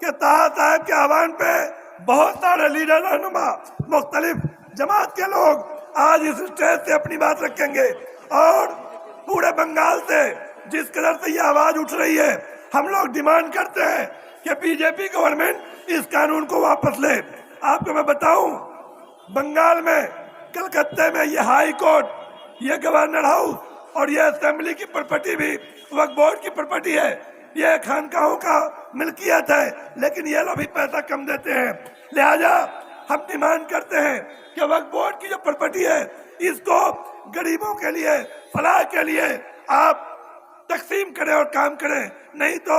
कि ताहा साहब के आह्वान पे बहुत सारे लीडर रहनुमा मुख्तलिफ़ जमात के लोग आज इस स्टेज से अपनी बात रखेंगे। और पूरे बंगाल से जिस कदर से ये आवाज़ उठ रही है, हम लोग डिमांड करते हैं कि बीजेपी गवर्नमेंट इस कानून को वापस ले। आपको मैं बताऊँ, बंगाल में, कलकत्ते में ये हाई कोर्ट, ये गवर्नर हाउस और ये असेंबली की प्रॉपर्टी भी वक्त बोर्ड की प्रॉपर्टी है। ये खानकाहों का मिल्कियत है, लेकिन ये लोग भी पैसा कम देते हैं। लिहाजा हम डिमांड करते हैं कि वक्त बोर्ड की जो प्रॉपर्टी है, इसको गरीबों के लिए, फलाह के लिए आप तकसीम करें और काम करें। नहीं तो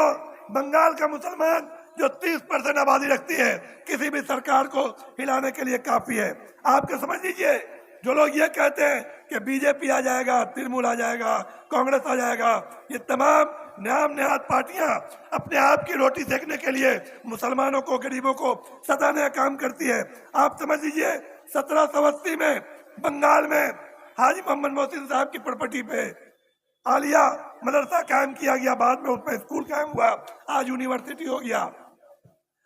बंगाल का मुसलमान जो 30 परसेंट आबादी रखती है, किसी भी सरकार को हिलाने के लिए काफ़ी है। आपके समझ लीजिए, जो लोग ये कहते हैं कि बीजेपी आ जाएगा, तृणमूल आ जाएगा, कांग्रेस आ जाएगा, ये तमाम न्याम निहात पार्टियाँ अपने आप की रोटी सेकने के लिए मुसलमानों को, गरीबों को सताने का काम करती है। आप समझ लीजिए, सत्रह सौ अस्सी में बंगाल में हाजी मोहम्मद मोहसिन साहब की प्रॉपर्टी पे आलिया मदरसा कायम किया गया। बाद में उसमें स्कूल कायम हुआ। आज यूनिवर्सिटी हो गया।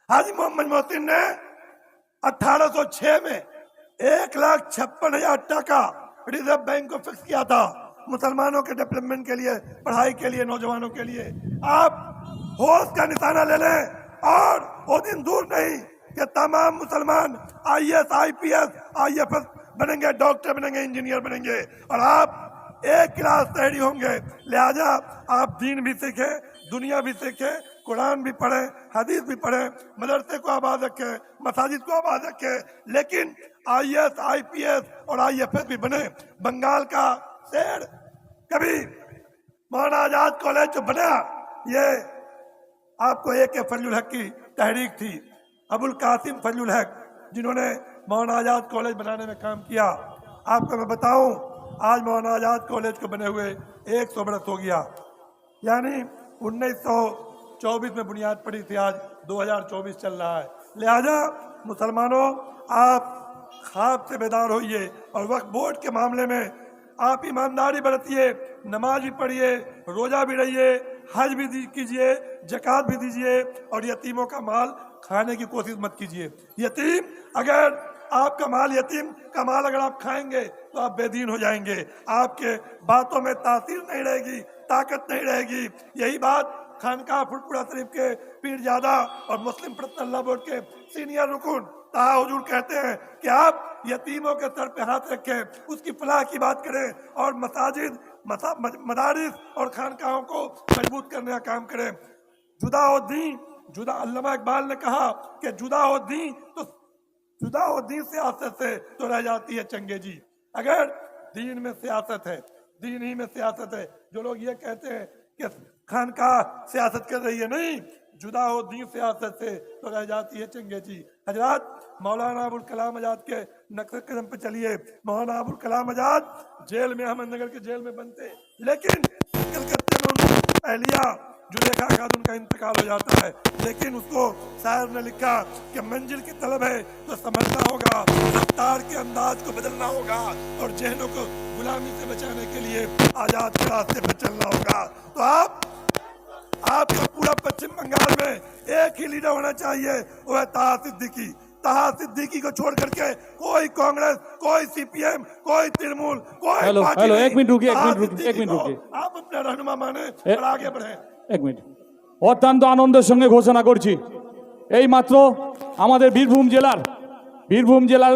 हाजी मोहम्मद मोहसिन ने 1806 में एक लाख छप्पन हज़ार टका रिज़र्व बैंक को फिक्स किया था। मुसलमानों के डेवलपमेंट के लिए, पढ़ाई के लिए, नौजवानों के लिए। आप होश का निशाना ले लें और वो दिन दूर नहीं कि तमाम मुसलमान I S I P S I F S बनेंगे डॉक्टर बनेंगे इंजीनियर बनेंगे और आप एक क्लास तैयारी होंगे। लिहाजा आप दीन भी सीखे, दुनिया भी सीखे, कुरान भी पढ़े, हदीस भी पढ़े, मदरसे को आबाद रखे, मसाजिद को आबाद रखे, लेकिन I S I P S और आई एफ़ एस भी बने। बंगाल का शेर, कभी मौलाना आज़ाद कॉलेज जो बना, ये आपको एक फजलुल हक की तहरीक थी। अबुल कासिम फजलुल हक, जिन्होंने मौलाना आज़ाद कॉलेज बनाने में काम किया। आपको मैं बताऊँ, आज मौलाना आज़ाद कॉलेज को बने हुए एक सौ बरस हो गया। यानी उन्नीस सौ चौबीस में बुनियाद पड़ी थी, आज 2024 चल रहा है। लिहाजा, मुसलमानों, आप खाब से बेदार होइए और वक्त बोर्ड के मामले में आप ईमानदारी बरतिए, नमाज़ भी पढ़िए, रोजा भी रहिए, हज भी कीजिए, जक़ात भी दीजिए और यतीमों का माल खाने की कोशिश मत कीजिए। यतीम, अगर आपका माल यतीम का माल अगर आप खाएँगे तो आप बेदीन हो जाएँगे। आपके बातों में तासीर नहीं रहेगी, ताकत नहीं रहेगी। यही बात खानका फुटपुरा शरीफ के पीर ज़्यादा और मुस्लिम अल्लाह बोर्ड के सीनियर रुकन, ताहा हुजूर कहते हैं कि आप यतीमों के सर पे हाथ रखें, उसकी फलाह की बात करें और मसाजिद, मसा- मदारिस और खानकाहों को मज़बूत करने का काम करें। जुदा हो दीन जुदा अल्लामा इकबाल ने कहा कि जुदा हो दीन तो जुदा हो दीन सियासत से तो रह जाती है चंगे जी। अगर दीन में सियासत है, दीन ही में सियासत है, जो लोग ये कहते हैं कि खानका सियासत कर रही है नहीं जुदा हो दीन सियासत से तो रह जाती है चंगे जी। हजरात मौलाना अबुल कलाम आज़ाद के नक्शे कदम पे चलिए। मौलाना अबुल कलाम आज़ाद जेल में अहमदनगर के जेल में बनते। लेकिन कलकत्ते में उनकी अहलिया जुलेखा खातून का इंतकाल हो जाता है। लेकिन उसको शायर ने लिखा कि मंजिल की तलब है तो समझना होगा, रफ्तार के अंदाज को बदलना होगा और जहनों को गुलामी से बचाने के लिए आज़ाद के रास्ते पर चलना होगा। तो आप, आपका पूरा पश्चिम बंगाल में एक ही लीडर होना चाहिए, वो है ताहा सिद्दीकी ताहा सिद्दीकी को छोड़ करके कोई कांग्रेस कोई सीपीएम कोई तृणमूल कोई हेलो, पार्टी हेलो, नहीं। एक मिनट रुकिए, एक ताहा मिनट रुकिए, एक सिद्दीकी मिनट को रुकिए। आप अपना रहनुमा माने ए- और आगे बढ़े এক মিনিট অত্যন্ত আনন্দের সঙ্গে ঘোষণা করছি এই মাত্র আমাদের বীরভূম জেলার বীরভূম জেলার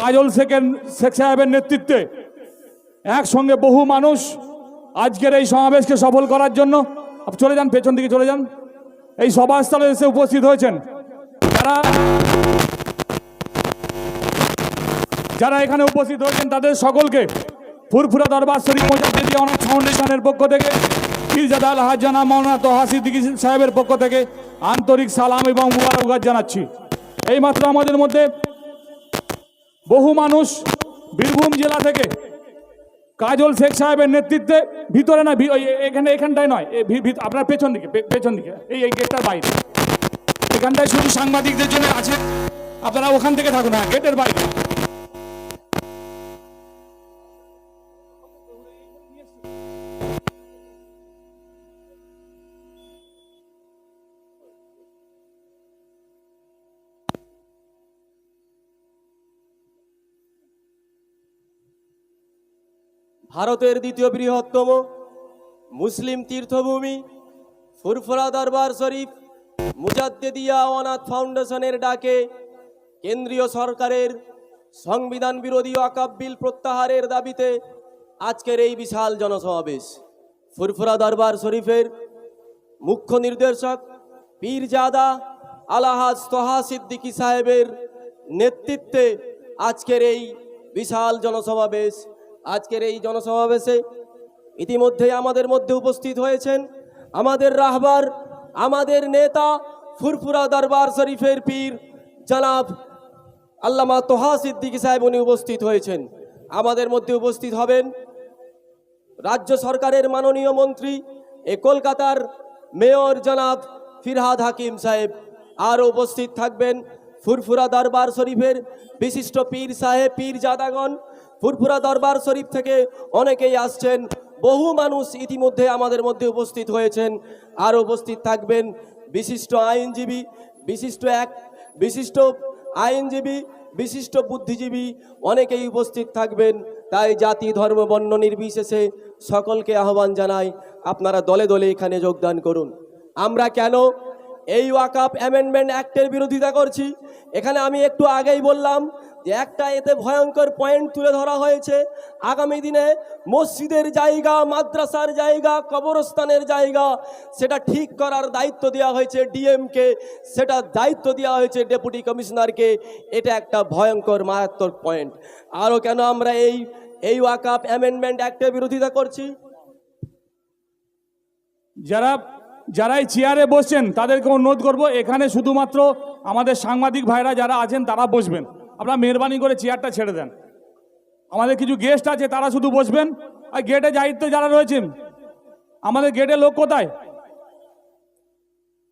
কাজল শেখের শেখ সাহেবের নেতৃত্বে একসঙ্গে বহু মানুষ আজকের এই সমাবেশকে সফল করার জন্য আপনি চলে যান পেছন দিকে চলে যান এই সভাস্থলে এসে উপস্থিত হয়েছেন যারা যারা এখানে উপস্থিত হয়েছেন, তাদের সকলকে ফুরফুরা দরবার শরীফ মোজাদ্দিদি ফাউন্ডেশনের পক্ষ থেকে পীরজাদা আলহাজ জানা মৌলানা তোহা সাহেবের পক্ষ থেকে আন্তরিক সালাম এবং মুবারকবাদ জানাচ্ছি। এইমাত্র আমাদের মধ্যে বহু মানুষ বীরভূম জেলা থেকে কাজল শেখ সাহেবের নেতৃত্বে ভিতরে না এখানে এখানটায় নয় আপনার পেছন দিকে পেছন দিকে এই গেটটার বাইরে। এখানটায় শুধু সাংবাদিকদের জন্য আছে। আপনারা ওখান থেকে থাকুন হ্যাঁ গেটের বাইরে। ভারতের দ্বিতীয় বৃহত্তম মুসলিম তীর্থভূমি ফুরফুরা দরবার শরীফ। মুজাদ্দেদিয়া অনাথ ফাউন্ডেশনের ডাকে কেন্দ্রীয় সরকারের সংবিধান বিরোধী ওয়াকাব বিল প্রত্যাহারের দাবিতে আজকের এই বিশাল জনসমাবেশ। ফুরফুরা দরবার শরীফের মুখ্য নির্দেশক পীরজাদা আলাহাজ তোহা সিদ্দিকী সাহেবের নেতৃত্বে আজকের এই বিশাল জনসমাবেশ। আজকের এই জনসমাবেশে ইতিমধ্যে আমাদের মধ্যে উপস্থিত হয়েছেন আমাদের রাহবার আমাদের নেতা ফুরফুরা দরবার শরীফের পীর জনাব আল্লামা তোহা সিদ্দিকী সাহেব উনি উপস্থিত হয়েছেন। আমাদের মধ্যে উপস্থিত হবেন রাজ্য সরকারের মাননীয় মন্ত্রী, এ কলকাতার মেয়র জনাব ফিরহাদ হাকিম সাহেব। আর উপস্থিত থাকবেন ফুরফুরা দরবার শরীফের বিশিষ্ট পীর সাহেব পীর জাদাগণ ফুরফুরা দরবার শরীফ থেকে অনেকেই আসছেন। বহু মানুষ ইতিমধ্যে আমাদের মধ্যে উপস্থিত হয়েছেন, আর উপস্থিত থাকবেন। বিশিষ্ট আইনজীবী, বিশিষ্ট এক, বিশিষ্ট আইনজীবী, বিশিষ্ট বুদ্ধিজীবী অনেকেই উপস্থিত থাকবেন। তাই জাতি, ধর্ম, বর্ণ নির্বিশেষে সকলকে আহ্বান জানাই, আপনারা দলে দলে এখানে যোগদান করুন। আমরা কেন এই ওয়াকাপ অ্যামেন্ডমেন্ট অ্যাক্টের বিরোধিতা করছি? এখানে আমি একটু আগেই বললাম একটা এতে ভয়ঙ্কর পয়েন্ট তুলে ধরা হয়েছে। আগামী দিনে মসজিদের জায়গা, মাদ্রাসার জায়গা, কবরস্থানের জায়গা, সেটা ঠিক করার দায়িত্ব দেওয়া হয়েছে ডিএমকে। সেটা দায়িত্ব দেওয়া হয়েছে ডেপুটি কমিশনারকে। এটা একটা ভয়ঙ্কর, মারাত্মক পয়েন্ট আরও কেন আমরা এই এই ওয়াকাপ অ্যামেন্ডমেন্ট অ্যাক্টের বিরোধিতা করছি? যারা, যারাই চেয়ারে বসছেন, তাদেরকে অনুরোধ করব, এখানে শুধুমাত্র আমাদের সাংবাদিক ভাইরা যারা আছেন, তারা বসবেন। আপনারা মেহরবানি করে চেয়ারটা ছেড়ে দেন। আমাদের কিছু গেস্ট আছে, তারা শুধু বসবেন। আর গেটে দায়িত্বে যারা রয়েছেন, আমাদের গেটে লোক কোথায়?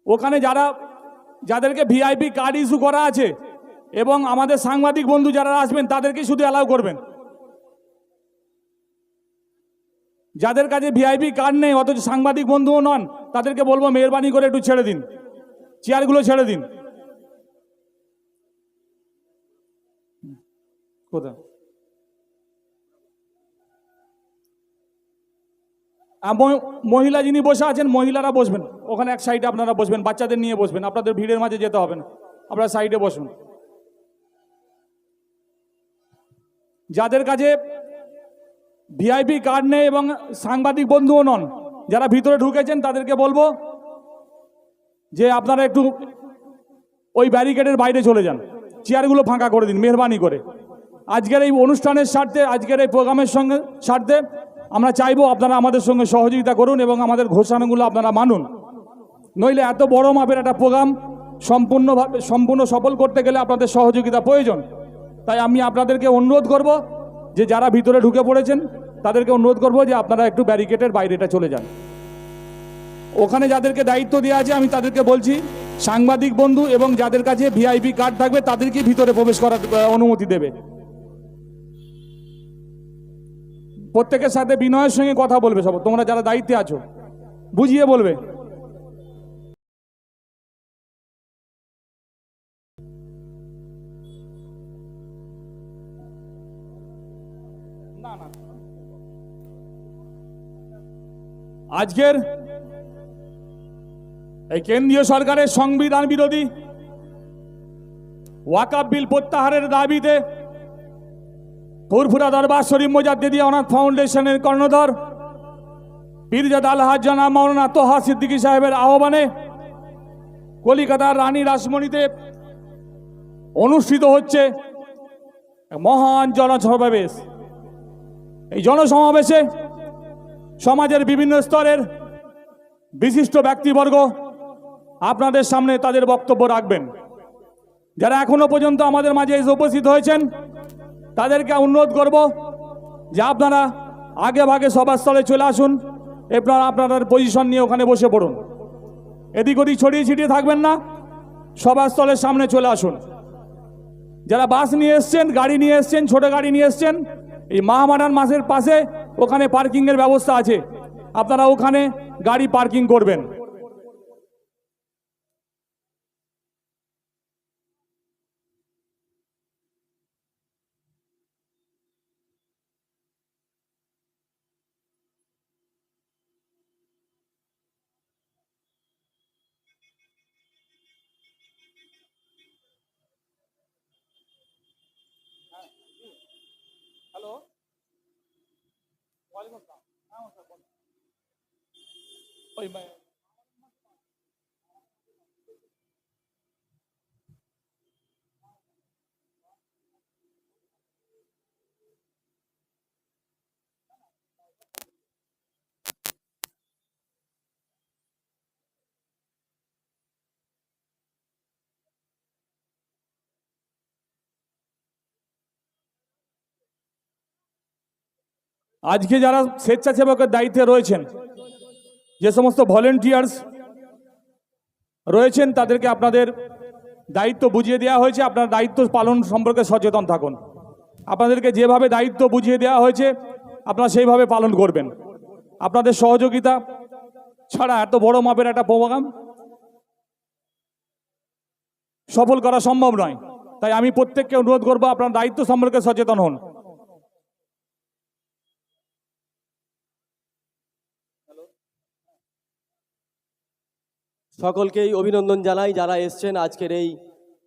ওখানে যারা, যাদেরকে ভিআইপি কার্ড ইস্যু করা আছে, এবং আমাদের সাংবাদিক বন্ধু যারা আসবেন, তাদেরকে শুধু অ্যালাউ করবেন। যাদের কাছে ভিআইপি কার্ড নেই, অথচ সাংবাদিক বন্ধুও নন, তাদেরকে বলব মেহরবানি করে একটু ছেড়ে দিন। চেয়ারগুলো ছেড়ে দিন। আ, মহিলা যিনি বসে আছেন মহিলারা বসবেন। ওখানে এক সাইডে আপনারা বসবেন বাচ্চাদের নিয়ে বসবেন। আপনাদের ভিড়ের মাঝে যেতে হবে না। আপনারা সাইডে বসুন। যাদের কাছে ভিআইপি কার্ড নেই এবং সাংবাদিক বন্ধুও নন যারা ভিতরে ঢুকেছেন তাদেরকে বলব যে আপনারা একটু ওই ব্যারিকেডের বাইরে চলে যান। চেয়ারগুলো ফাঁকা করে দিন মেহরবানি করে। আজকের এই অনুষ্ঠানের স্বার্থে, আজকের এই প্রোগ্রামের সঙ্গে স্বার্থে আমরা চাইব আপনারা আমাদের সঙ্গে সহযোগিতা করুন এবং আমাদের ঘোষণাগুলো আপনারা মানুন। নইলে এত বড় মাপের একটা প্রোগ্রাম সম্পূর্ণভাবে, সম্পূর্ণ সফল করতে গেলে আপনাদের সহযোগিতা প্রয়োজন। তাই আমি আপনাদেরকে অনুরোধ করব যে যারা ভিতরে ঢুকে পড়েছেন, তাদেরকে অনুরোধ করব যে আপনারা একটু ব্যারিকেডের বাইরেটা চলে যান। ওখানে যাদেরকে দায়িত্ব দেওয়া আছে, আমি তাদেরকে বলছি, সাংবাদিক বন্ধু এবং যাদের কাছে ভিআইপি কার্ড থাকবে, তাদেরকে ভিতরে প্রবেশ করার অনুমতি দেবে। প্রত্যেকের সাথে বিনয়ের সঙ্গে কথা বলবে সব, তোমরা যারা দায়িত্বে আছো, বুঝিয়ে বলবে। আজকের এই কেন্দ্রীয় সরকারের সংবিধান বিরোধী ওয়াকাব বিল প্রত্যাহারের দাবিতে ফুরফুরা দরবার শরীফ মোজাদ্দেদি অনাথ ফাউন্ডেশনের কর্ণধর। পীরজাদ আলহাজ জানা মৌলানা তোহা সিদ্দিকী সাহেবের আহ্বানে কলিকাতার রানী রাসমণিতে অনুষ্ঠিত হচ্ছে মহান জনসমাবেশ। এই জনসমাবেশে সমাজের বিভিন্ন স্তরের বিশিষ্ট ব্যক্তিবর্গ আপনাদের সামনে তাদের বক্তব্য রাখবেন। যারা এখনও পর্যন্ত আমাদের মাঝে এসে উপস্থিত হয়েছেন তাদেরকে অনুরোধ করব। যে আপনারা আগে ভাগে সভাস্থলে চলে আসুন। আপনারা আপনাদের পজিশন নিয়ে ওখানে বসে পড়ুন। এদিক ওদিক ছড়িয়ে ছিটিয়ে থাকবেন না। সভাস্থলের সামনে চলে আসুন। যারা বাস নিয়ে এসছেন, গাড়ি নিয়ে এসছেন, ছোট গাড়ি নিয়ে এসছেন, এই মহামারান মাসের পাশে ওখানে পার্কিংয়ের ব্যবস্থা আছে। আপনারা ওখানে গাড়ি পার্কিং করবেন। வாலிபம் தான் ஆமாம் சார் போதும் আজকে যারা স্বেচ্ছাসেবকের দায়িত্বে রয়েছেন, যে সমস্ত ভলেন্টিয়ার্স রয়েছেন, তাদেরকে আপনাদের দায়িত্ব বুঝিয়ে দেওয়া হয়েছে। আপনার দায়িত্ব পালন সম্পর্কে সচেতন থাকুন। আপনাদেরকে যেভাবে দায়িত্ব বুঝিয়ে দেওয়া হয়েছে, আপনারা সেইভাবে পালন করবেন। আপনাদের সহযোগিতা ছাড়া এত বড় মাপের একটা প্রোগ্রাম সফল করা সম্ভব নয়। তাই আমি প্রত্যেককে অনুরোধ করব, আপনার দায়িত্ব সম্পর্কে সচেতন হন। সকলকেই অভিনন্দন জানাই যারা এসছেন আজকের এই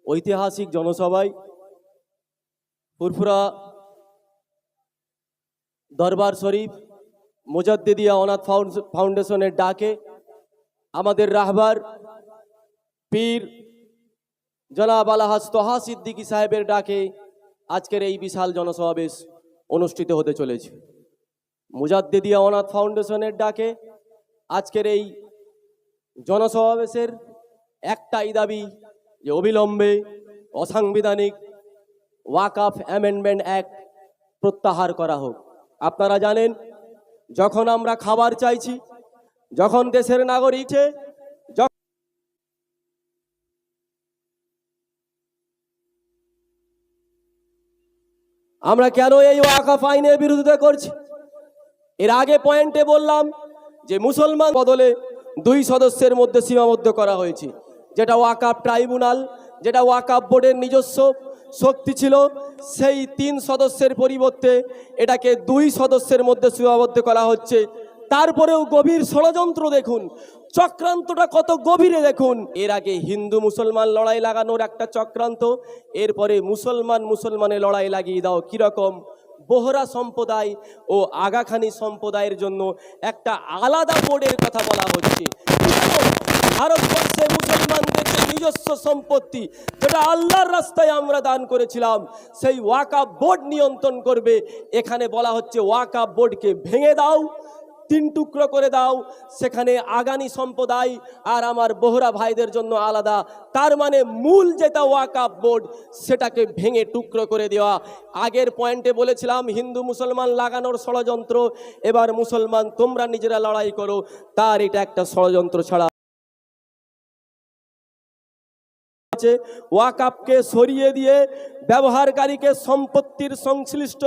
ঐতিহাসিক জনসভায়। ফুরফুরা দরবার শরীফ, মোজাদ্দেদিয়া অনাথ ফাউন্ড- ফাউন্ডেশনের ডাকে আমাদের রাহবার পীর জনাব আলাহাজ তোহা সিদ্দিকী সাহেবের ডাকে আজকের এই বিশাল জনসমাবেশ অনুষ্ঠিত হতে চলেছে। মুজাদ্দেদিয়া অনাথ ফাউন্ডেশনের ডাকে আজকের এই জনসমাবেশের একটাই দাবি যে অবিলম্বে অসাংবিধানিক ওয়াকআপ অ্যামেন্ডমেন্ট অ্যাক্ট প্রত্যাহার করা হোক। আপনারা জানেন, যখন আমরা খাবার চাইছি, যখন দেশের নাগরিক আমরা কেন এই ওয়াকআপ আইনের বিরোধিতা করছি? এর আগে পয়েন্টে বললাম যে মুসলমান বদলে দুই সদস্যের মধ্যে সীমাবদ্ধ করা হয়েছে। যেটা ওয়াকাপ ট্রাইব্যুনাল, যেটা ওয়াকাপ বোর্ডের নিজস্ব শক্তি ছিল, সেই তিন সদস্যের পরিবর্তে এটাকে দুই সদস্যের মধ্যে সীমাবদ্ধ করা হচ্ছে। তারপরেও গভীর ষড়যন্ত্র দেখুন, চক্রান্তটা কত গভীরে দেখুন। এর আগে হিন্দু মুসলমান লড়াই লাগানোর একটা চক্রান্ত, এরপরে মুসলমান মুসলমানের লড়াই লাগিয়ে দাও, কীরকম? বোহরা সম্প্রদায় ও আগাখানি সম্প্রদায়ের জন্য একটা আলাদা বোর্ডের কথা বলা হচ্ছে। ভারতবর্ষের ভারতবর্ষে মুসলমানদের নিজস্ব সম্পত্তি, যেটা আল্লাহর রাস্তায় আমরা দান করেছিলাম, সেই ওয়াকা বোর্ড নিয়ন্ত্রণ করবে। এখানে বলা হচ্ছে ওয়াকা বোর্ডকে ভেঙে দাও তিন টুকরো করে দাও, সেখানে আগানি সম্প্রদায় আর আমার bohra ভাইদের জন্য আলাদা। তার মানে মূল যেটা ওয়াকাপ বোর্ড, সেটাকে ভেঙে টুকরো করে দেওয়া। আগের পয়েন্টে বলেছিলাম, হিন্দু মুসলমান লাগানোর ষড়যন্ত্র, এবার মুসলমান তোমরা নিজেরা লড়াই করো। তার এটা একটা ষড়যন্ত্র ছাড়া ওয়াকাপকে সরিয়ে দিয়ে ব্যবহারকারীকে সম্পত্তির সংশ্লিষ্ট